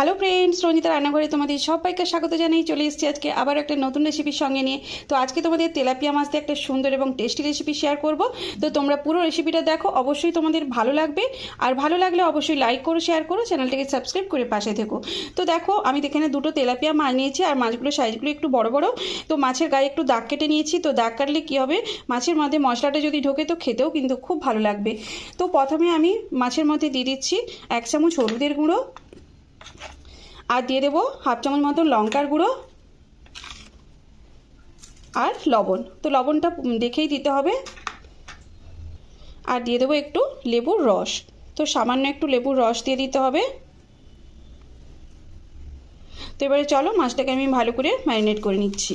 Hello friends Ranjita রান্নাঘরে তোমাদের সবাইকে স্বাগত জানাই। চলে এসেছি আজকে আবার একটা নতুন রেসিপির সঙ্গে নিয়ে। তো আজকে তোমাদের তেলাপিয়া মাছ দিয়ে একটা সুন্দর এবং টেস্টি রেসিপি শেয়ার করব। তো তোমরা পুরো রেসিপিটা দেখো, অবশ্যই তোমাদের ভালো লাগবে। আর ভালো লাগলে অবশ্যই লাইক করো শেয়ার করো চ্যানেলটাকে সাবস্ক্রাইব করে পাশে থেকো। তো দেখো, আমি এখানে দুটো তেলাপিয়া মাছ নিয়েছি, আর মাছগুলো সাইজগুলো একটু বড় বড়। তো মাছের গায়ে একটু দাগ কেটে নিয়েছি, তো দাগ কাটলে কী হবে? মাছের মধ্যে মশলাটা যদি ঢোকে তো খেতেও কিন্তু খুব ভালো লাগবে। তো প্রথমে আমি মাছের মধ্যে দিয়ে দিচ্ছি এক চামচ হলুদের গুঁড়ো আর দিয়ে দেবো হাফ চামচ মতো লঙ্কার গুঁড়ো আর লবণ। তো লবণটা দেখেই দিতে হবে। আর দিয়ে দেবো একটু লেবুর রস। তো সামান্য একটু লেবুর রস দিয়ে দিতে হবে। তো এবারে চলো মাছটাকে আমি ভালো করে ম্যারিনেট করে নিচ্ছি।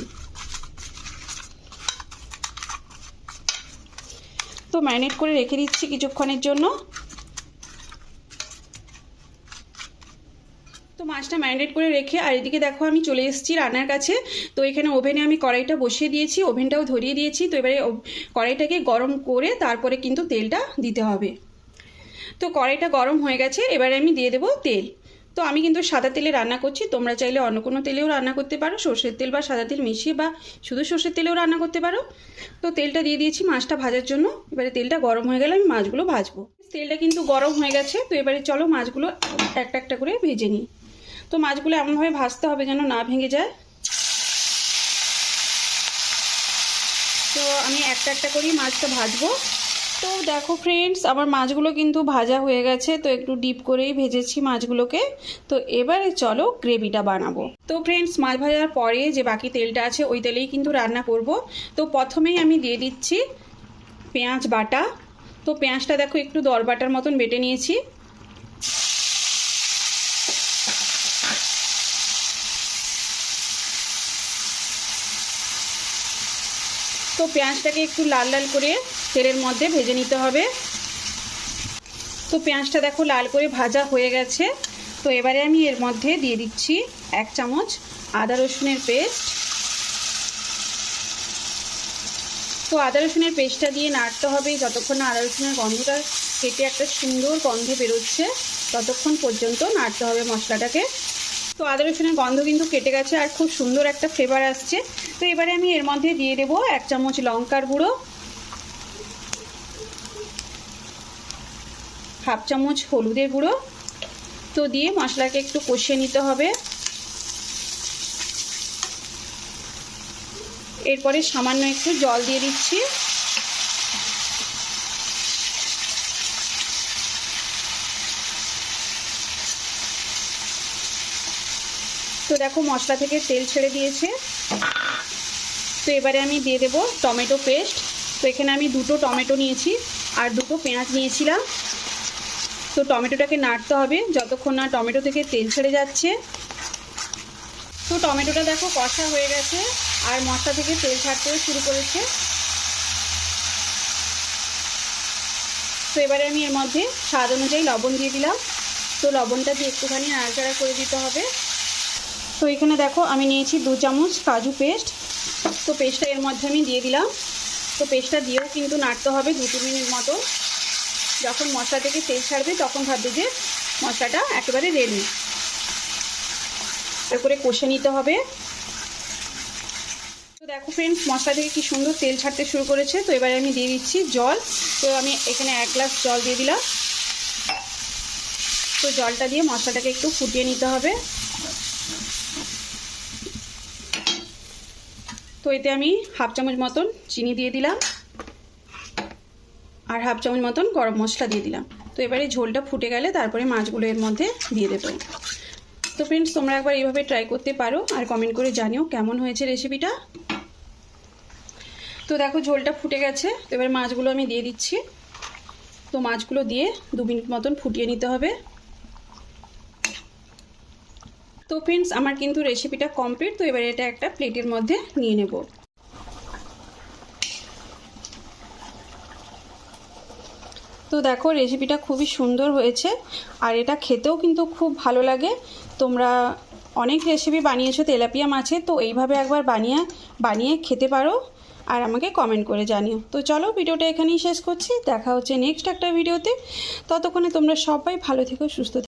তো ম্যারিনেট করে রেখে দিচ্ছি কিছুক্ষণের জন্য। তো মাছটা ম্যারিনেট করে রেখে, আর এদিকে দেখো আমি চলে এসেছি রান্নার কাছে। তো এখানে ওভেনে আমি কড়াইটা বসিয়ে দিয়েছি, ওভেনটাও ধরিয়ে দিয়েছি। তো এবারে কড়াইটাকে গরম করে তারপরে কিন্তু তেলটা দিতে হবে। তো কড়াইটা গরম হয়ে গেছে, এবারে আমি দিয়ে দেবো তেল। তো আমি কিন্তু সাদা তেলে রান্না করছি, তোমরা চাইলে অন্য কোনো তেলেও রান্না করতে পারো। সর্ষের তেল বা সাদা তেল মিশিয়ে বা শুধু সর্ষের তেলেও রান্না করতে পারো। তো তেলটা দিয়ে দিয়েছি মাছটা ভাজার জন্য। এবারে তেলটা গরম হয়ে গেলে আমি মাছগুলো ভাজবো। তেলটা কিন্তু গরম হয়ে গেছে, তো এবারে চলো মাছগুলো একটা একটা করে ভেজে নিই। তো মাছগুলো এমনভাবে ভাজতে হবে যেন না ভেঙে যায়। তো আমি একটা একটা করেই মাছটা ভাজবো। তো দেখো ফ্রেন্ডস আমার মাছগুলো কিন্তু ভাজা হয়ে গেছে, তো একটু ডিপ করেই ভেজেছি মাছগুলোকে। তো এবারে চলো গ্রেভিটা বানাবো। তো ফ্রেন্ডস মাছ ভাজার পরে যে বাকি তেলটা আছে, ওই তেলেই কিন্তু রান্না করব। তো প্রথমেই আমি দিয়ে দিচ্ছি পেঁয়াজ বাটা। তো পেঁয়াজটা দেখো একটু দর বাটার মতন বেটে নিয়েছি। তো পেঁয়াজটাকে একটু লাল লাল করে তেলের মধ্যে ভেজে নিতে হবে। তো পেঁয়াজটা দেখো লাল করে ভাজা হয়ে গেছে। তো এবারে আমি এর মধ্যে দিয়ে দিচ্ছি এক চামচ আদা রসুনের পেস্ট। তো আদা রসুনের পেস্টটা দিয়ে নাড়তে হবে যতক্ষণ না আদা রসুনের গন্ধটা কেটে একটা সুন্দর গন্ধ বেরোচ্ছে, ততক্ষণ পর্যন্ত নাড়তে হবে মশলাটাকে। তো আদা রসুনের গন্ধ কিন্তু কেটে গেছে আর খুব সুন্দর একটা ফ্লেভার আসছে। তো এবারে আমি এর মধ্যে দিয়ে দেবো এক চামচ লঙ্কার গুঁড়ো, হাফ চামচ হলুদের গুঁড়ো। তো দিয়ে মশলাকে একটু কষিয়ে নিতে হবে। এরপরে সামান্য একটু জল দিয়ে দিচ্ছি। তো দেখো মশলা থেকে তেল ছেড়ে দিয়েছে। তো এবারে আমি দিয়ে দেবো টমেটো পেস্ট। তো এখানে আমি দুটো টমেটো নিয়েছি আর দুটো পেঁয়াজ নিয়েছিলাম। তো টমেটোটাকে নাড়তে হবে যতক্ষণ না টমেটো থেকে তেল ছেড়ে যাচ্ছে। তো টমেটোটা দেখো কষা হয়ে গেছে আর মশলা থেকে তেল ছাড়তেও শুরু করেছে। তো এবারে আমি এর মধ্যে স্বাদ অনুযায়ী লবণ দিয়ে দিলাম। তো লবণটা দিয়ে একটুখানি নাড়াচাড়া করে দিতে হবে। তো এখানে দেখো, আমি নিয়েছি দু চামচ কাজু পেস্ট। তো পেস্টটা এর মধ্যে আমি দিয়ে দিলাম। তো পেস্টটা দিয়েও কিন্তু নাড়তে হবে দু তিন মিনিট মতো। যখন মশলা থেকে তেল ছাড়বে, তখন ভাববে যে মশলাটা একেবারে রেডি করে কষে নিতে হবে। তো দেখো ফ্রেন্ডস মশলা থেকে কি সুন্দর তেল ছাড়তে শুরু করেছে। তো এবারে আমি দিয়ে দিচ্ছি জল। তো আমি এখানে এক গ্লাস জল দিয়ে দিলাম। তো জলটা দিয়ে মশলাটাকে একটু ফুটিয়ে নিতে হবে। তো এতে আমি হাফ চামচ মতন চিনি দিয়ে দিলাম আর হাফ চামচ মতন গরম মশলা দিয়ে দিলাম। তো এবারে ঝোলটা ফুটে গেলে তারপরে মাছগুলো এর মধ্যে দিয়ে দেবো। তো ফ্রেন্ডস তোমরা একবার এইভাবে ট্রাই করতে পারো আর কমেন্ট করে জানিও কেমন হয়েছে রেসিপিটা তো দেখো ঝোলটা ফুটে গেছে এবার মাছগুলো আমি দিয়ে দিচ্ছি। তো মাছগুলো দিয়ে দু মিনিট মতন ফুটিয়ে নিতে হবে। তো ফ্রেন্ডস আমার কিন্তু রেসিপিটা কমপ্লিট তো এবার এটা একটা প্লেটের মধ্যে নিয়ে নেব। তো দেখো রেসিপিটা খুবই সুন্দর হয়েছে, আর এটা খেতেও কিন্তু খুব ভালো লাগে। তোমরা অনেক রেসিপি বানিয়েছো, তেলাপিয়া মাছে তো এইভাবে একবার বানিয়ে বানিয়ে খেতে পারো, আর আমাকে কমেন্ট করে জানিও। তো চলো, ভিডিওটা এখানেই শেষ করছি, দেখা হচ্ছে নেক্সট একটা ভিডিওতে। ততক্ষণে তোমরা সবাই ভালো থেকো, সুস্থ